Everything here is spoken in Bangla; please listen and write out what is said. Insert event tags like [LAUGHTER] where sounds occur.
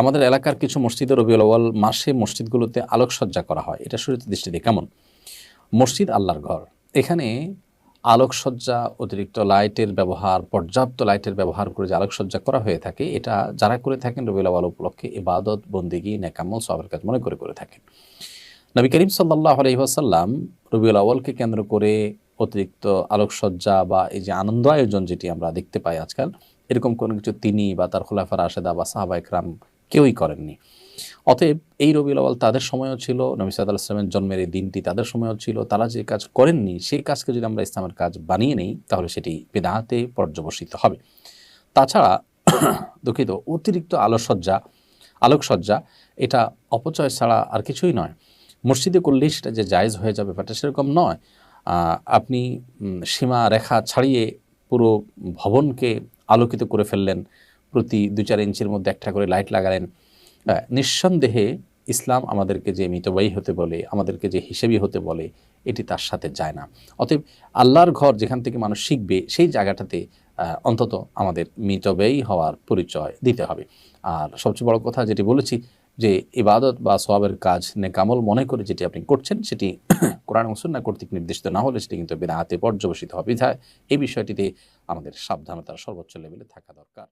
আমাদের এলাকার কিছু মসজিদে রবিউল আউয়াল মাসে মসজিদগুলোতে আলোকসজ্জা করা হয়। এটা শুরুতে দৃষ্টিতে কেমন? মসজিদ আল্লাহর ঘর। এখানে আলোকসজ্জা, অতিরিক্ত লাইটের ব্যবহার, পর্যাপ্ত লাইটের ব্যবহার করে যে আলোকসজ্জা করা হয়ে থাকে, এটা যারা করে থাকেন রবিউল আউয়াল উপলক্ষে ইবাদত, বন্দিগি, নেকামল সবের কাজ মনে করে করে থাকেন। নবী করিম সাল্লাহ আলহিহাসাল্লাম রবিউল আউয়ালকে কেন্দ্র করে অতিরিক্ত আলোকসজ্জা বা এই যে আনন্দ আয়োজন যেটি আমরা দেখতে পাই আজকাল এরকম কোনো কিছু তিনি বা তার খোলাফার আশেদা বা সাহাবা একরাম কেউই করেননি। অতএব এই রবিউল আওয়াল তাদের সময়ও ছিল, নবী সাদ ইসলামের জন্মের এই দিনটি তাদের সময়ও ছিল, তারা যে কাজ করেননি সেই কাজকে যদি আমরা ইসলামের কাজ বানিয়ে নেই, তাহলে সেটি বেদাহাতে পর্যবসিত হবে। তাছাড়া [CLEARS THROAT] দুঃখিত, অতিরিক্ত আলোকসজ্জা আলোকসজ্জা, এটা অপচয় ছাড়া আর কিছুই নয়। মসজিদে করলেই সেটা যে জায়েজ হয়ে যাবে ব্যাপারটা সেরকম নয়। আপনি সীমা রেখা ছাড়িয়ে পুরো ভবনকে আলোকিত করে ফেললেন, প্রতি দু চার ইঞ্চির মধ্যে একটা করে লাইট লাগালেন। নিঃসন্দেহে ইসলাম আমাদেরকে যে মিতবায়ী হতে বলে, আমাদেরকে যে হিসেবি হতে বলে, এটি তার সাথে যায় না। অতএব আল্লাহর ঘর যেখান থেকে মানুষ শিখবে, সেই জায়গাটাতে অন্তত আমাদের মিতব্যয়ী হওয়ার পরিচয় দিতে হবে। আর সবচেয়ে বড় কথা যেটি বলেছি যে ইবাদত বা সবাবের কাজ নেকামল মনে করে যেটি আপনি করছেন, সেটি [COUGHS] কোরআন মুসন্না কর্তৃক নির্দিষ্ট না হলে সেটি কিন্তু বেদাহাতে পর্যবসিত হবে। বিধায় এই বিষয়টিতে আমাদের সাবধানতার সর্বোচ্চ লেভেলে থাকা দরকার।